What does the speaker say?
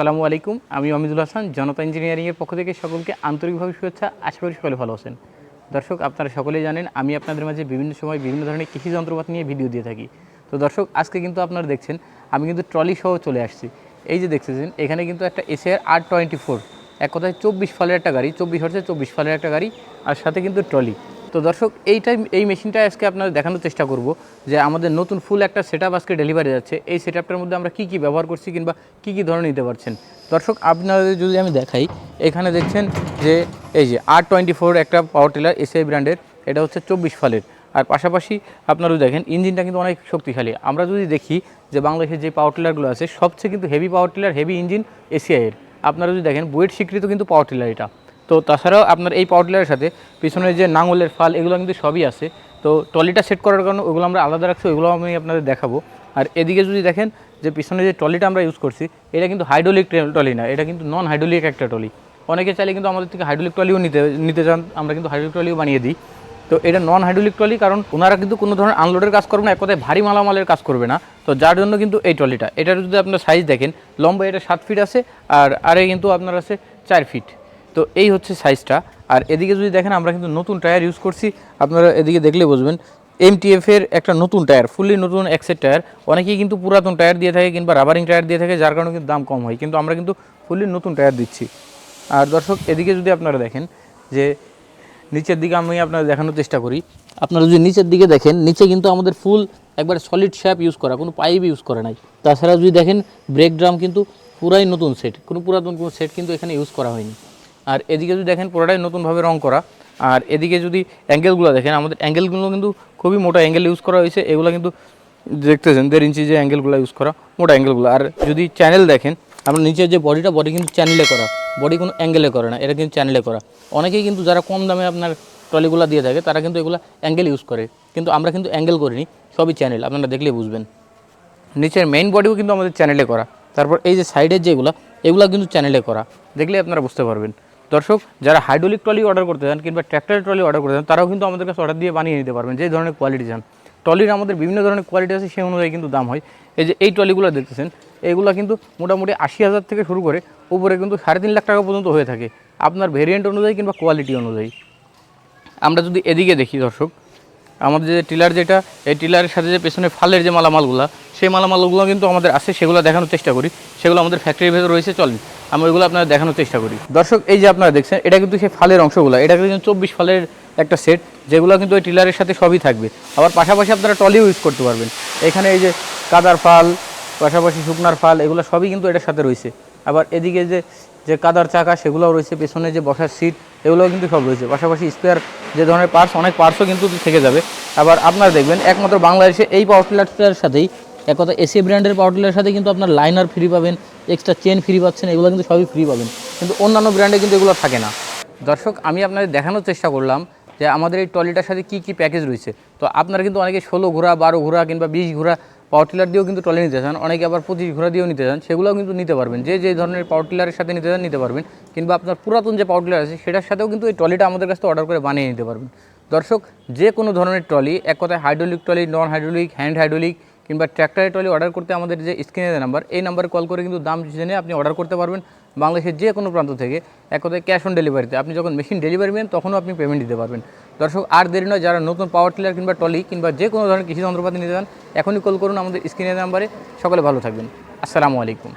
আসসালামু আলাইকুম, আমি অমিদুল হাসান, জনতা ইঞ্জিনিয়ারিংয়ের পক্ষ থেকে সকলকে আন্তরিকভাবে শুভেচ্ছা, আশা করি সকলে ভালো আছেন। দর্শক, আপনারা সকলেই জানেন, আমি আপনাদের মাঝে বিভিন্ন সময় বিভিন্ন ধরনের কৃষি যন্ত্রপাতি নিয়ে ভিডিও দিয়ে থাকি। তো দর্শক, আজকে কিন্তু আপনারা দেখছেন, আমি কিন্তু ট্রলি সহ চলে আসছি। এই যে দেখতেছেন, এখানে কিন্তু একটা এসিআর আর টোয়েন্টি ফোর এক কথায় চব্বিশ ফালের একটা গাড়ি, চব্বিশ হচ্ছে চব্বিশ ফালের একটা গাড়ি, আর সাথে কিন্তু ট্রলি তো দর্শক এইটাই এই মেশিনটা আজকে আপনাদের দেখানোর চেষ্টা করব যে আমাদের নতুন ফুল একটা সেট আজকে ডেলিভারি যাচ্ছে। এই সেট মধ্যে আমরা কী কী ব্যবহার করছি কিংবা কী কী ধরনের নিতে পারছেন? দর্শক, আপনাদের যদি আমি দেখাই, এখানে দেখছেন যে এই যে আর টোয়েন্টি ফোর একটা পাওয়ার টিলার এসআই ব্র্যান্ডের এটা হচ্ছে চব্বিশ ফালের। আর পাশাপাশি আপনারা দেখেন, ইঞ্জিনটা কিন্তু অনেক শক্তিশালী। আমরা যদি দেখি যে বাংলাদেশের যে পাওয়ার টিলারগুলো আছে, সবচেয়ে কিন্তু heavy power tiller heavy engine এসিআইয়ের আপনারা যদি দেখেন বুয়েট স্বীকৃত কিন্তু পাওয়ার টিলার এটা। তো তাছাড়াও আপনার এই পাওয়ার সাথে পিছনে যে নাঙলের ফাল, এগুলো কিন্তু সবই আছে। তো ট্রলিটা সেট করার কারণে ওগুলো আমরা আলাদা রাখছি, ওগুলো আমি আপনাদের দেখাবো। আর এদিকে যদি দেখেন যে পিছনে যে ট্রলিটা আমরা ইউজ করছি, এটা কিন্তু হাইড্রোলিক ট্রলি না, এটা কিন্তু নন হাইড্রোলিক একটা ট্রলি। অনেকে চাইলে কিন্তু আমাদের থেকে হাইড্রোলিক ট্রলিও নিতে নিতে চান, আমরা কিন্তু হাইড্রোলিক ট্রলিও বানিয়ে দিই। তো এটা নন হাইড্রোলিক ট্রলি, কারণ ওনারা কিন্তু কোনো ধরনের আনলোডের কাজ করবে না, এক কথায় ভারী মালামালের কাজ করবে না। তো যার জন্য কিন্তু এই ট্রলিটা, এটার যদি আপনার সাইজ দেখেন, লম্বা এটা সাত ফিট আছে, আর আরে কিন্তু আপনার আছে চার ফিট তো এই হচ্ছে সাইজটা আর এদিকে যদি দেখেন, আমরা কিন্তু নতুন টায়ার ইউজ করছি। আপনারা এদিকে দেখলে বুঝবেন এমটিএফ এর একটা নতুন টায়ার ফুললি নতুন এক্সের টায়ার অনেকেই কিন্তু পুরাতন টায়ার দিয়ে থাকে কিংবা রাবারিং টায়ার দিয়ে থাকে, যার কারণে কিন্তু দাম কম হয়। কিন্তু আমরা কিন্তু ফুললি নতুন টায়ার দিচ্ছি। আর দর্শক, এদিকে যদি আপনারা দেখেন, যে নিচের দিকে আমি আপনাদের দেখানোর চেষ্টা করি। আপনারা যদি নিচের দিকে দেখেন, নিচে কিন্তু আমাদের ফুল একবার সলিড শ্যাপ ইউজ করা, কোনো পাইপ ইউজ করে নাই। তাছাড়া যদি দেখেন ব্রেক ড্রাম কিন্তু পুরাই নতুন সেট কোনো পুরাতন কোনো সেট কিন্তু এখানে ইউজ করা হয়নি। আর এদিকে যদি দেখেন পুরোটাই নতুনভাবে রং করা। আর এদিকে যদি অ্যাঙ্গেলগুলো দেখেন, আমাদের অ্যাঙ্গেলগুলো কিন্তু খুবই মোটা অ্যাঙ্গেল ইউজ করা হয়েছে। এগুলো কিন্তু দেখতেছেন, দেড় ইঞ্চি যে অ্যাঙ্গেলগুলো ইউজ করা, মোটা অ্যাঙ্গেলগুলো। আর যদি চ্যানেল দেখেন, আমরা নিচের যে বডিটা বডি কিন্তু চ্যানেলে করা। বডি কোনো অ্যাঙ্গেলে করে না, এটা কিন্তু চ্যানেলে করা। অনেকেই কিন্তু যারা কম দামে আপনার ট্রলিগুলো দিয়ে থাকে, তারা কিন্তু এগুলো অ্যাঙ্গেল ইউজ করে। কিন্তু আমরা কিন্তু অ্যাঙ্গেল করিনি, সবই চ্যানেল আপনারা দেখলে বুঝবেন। নিচের মেইন বডিও কিন্তু আমাদের চ্যানেলে করা। তারপর এই যে সাইডের যেগুলো, এগুলো কিন্তু চ্যানেলে করা। দেখলে আপনারা বুঝতে পারবেন। দর্শক, যারা হাইড্রোলিক ট্রলি অর্ডার করতে চান কিংবা ট্র্যাক্টারের ট্রলি অর্ডার করতে চান, তারাও কিন্তু আমাদের কাছে অর্ডার দিয়ে বানিয়ে নিতে পারবেন যে ধরনের কোয়ালিটি চান। ট্রলির আমাদের বিভিন্ন ধরনের কোয়ালিটি আছে, সেই অনুযায়ী কিন্তু দাম হয়। এই যে এই ট্রলিগুলো দেখতেছেন এইগুলো কিন্তু মোটামুটি আশি হাজার থেকে শুরু করে উপরে কিন্তু সাড়ে তিন লাখ টাকা পর্যন্ত হয়ে থাকে। আপনার ভেরিয়েন্ট অনুযায়ী কিংবা কোয়ালিটি অনুযায়ী। আমরা যদি এদিকে দেখি দর্শক আমাদের যে টিলার যেটা, এই টিলারের সাথে যে পেছনে ফালের যে মালামালগুলো, সেই মালামালগুলো কিন্তু আমাদের আছে, সেগুলো দেখানোর চেষ্টা করি। সেগুলো আমাদের ফ্যাক্টরির ভেতর রয়েছে চলেন আমি ওইগুলো আপনারা দেখানোর চেষ্টা করি। দর্শক, এই যে আপনারা দেখছেন, এটা কিন্তু সেই ফালের অংশগুলো। এটা কিন্তু চব্বিশ ফালের একটা সেট যেগুলো কিন্তু ওই টিলারের সাথে সবই থাকবে। আবার পাশাপাশি আপনারা টলিও ইউজ করতে পারবেন। এখানে এই যে কাদার ফাল, পাশাপাশি শুকনার ফাল, এগুলো সবই কিন্তু এটার সাথে রয়েছে। আবার এদিকে যে যে কাদার চাকা, সেগুলোও রয়েছে, পেছনে যে বসার সিট এগুলোও কিন্তু সব রয়েছে। পাশাপাশি স্পেয়ার যে ধরনের পার্টস অনেক পার্টসও কিন্তু থেকে যাবে। আবার আপনারা দেখবেন, একমাত্র বাংলাদেশে এই পাওয়ার টিলারটার সাথেই এক কথা এসি ব্র্যান্ডের পাওয়ার টিলারের সাথে কিন্তু আপনার লাইনার ফ্রি পাবেন এক্সট্রা চেন ফ্রি পাচ্ছেন, এগুলো কিন্তু সবই ফ্রি পাবেন। কিন্তু অন্যান্য ব্র্যান্ডে কিন্তু এগুলো থাকে না। দর্শক, আমি আপনাদের দেখানোর চেষ্টা করলাম যে আমাদের এই ট্রলিটার সাথে কী কী প্যাকেজ রয়েছে? তো আপনারা কিন্তু অনেকে ষোলো ঘোড়া, বারো ঘোরা কিংবা বিশ ঘোড়া পাওয়ার টিলার দিয়েও কিন্তু ট্রলি নিতে চান। অনেকে আবার পঁচিশ ঘোড়া দিয়েও নিতে চান। সেগুলোও কিন্তু নিতে পারবেন। যে যে ধরনের পাওয়ার টিলারের সাথে নিতে চান, নিতে পারবেন। কিংবা আপনার পুরাতন যে পাওয়ার টিলার আছে, সেটার সাথেও কিন্তু এই ট্রলিটা আমাদের কাছে অর্ডার করে বানিয়ে নিতে পারবেন। দর্শক, যে কোনো ধরনের ট্রলি এক কথায় hydraulic trolley non hydraulic hand hydraulic কিংবা ট্র্যাক্টরের ট্রলি অর্ডার করতে আমাদের যে স্ক্রিনের নাম্বার এই নাম্বারে কল করে কিন্তু দাম জেনে আপনি অর্ডার করতে পারবেন বাংলাদেশের যে কোনো প্রান্ত থেকে। এক কথায় ক্যাশ অন ডেলিভারিতে আপনি যখন মেশিন ডেলিভারি নেন তখনও আপনি পেমেন্ট দিতে পারবেন। দর্শক, আর দেরি নয়, যারা নতুন পাওয়ার টিলার কিংবা ট্রলি কিংবা যে কোনো ধরনের কৃষি যন্ত্রপাতি নিতে চান, এখনই কল করুন আমাদের স্ক্রিনের নাম্বারে সকলে ভালো থাকবেন। আসসালামু আলাইকুম।